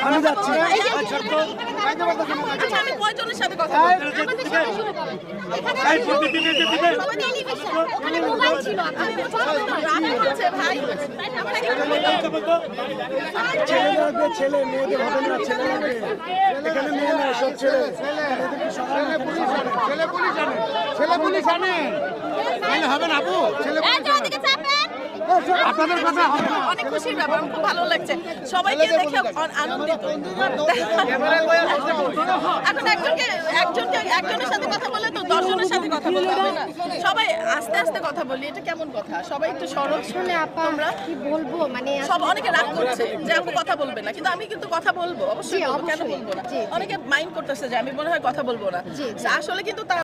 আমি যাচ্ছি। আচ্ছা, ছিল, ছেলে লাগবে ছেলে মেয়েদের হবে না ছেলে এখানে মেয়ে না সব ছেলে এদেরকে সবাই ছেলে পুলিশ ছেলে পুলিশ আনে তাহলে হবে না আপু? ছেলে। আপনাদের কথা অনেক খুশির ব্যাপার খুব ভালো লাগছে। সবাইকে দেখে আনন্দিত। এখন একজনকে একজনকে একজনের সাথে কথা বলে তো দশজনের সাথে কথা বলতে হবে না। সবাই আস্তে আস্তে কথা বলি এটা কেমন কথা? সবাই একটু সরল। তোমরা? কি বলব? মানে সব অনেকে রাগ করছে যে আপু কথা বলবে না কিন্তু আমি কিন্তু কথা বলব। অবশ্যই বলব, কেন অবশ্যই। বলব না। অনেকে মাইন্ড করতেছে যে আমি মনে হয় কথা বলব না। আসলে কিন্তু তা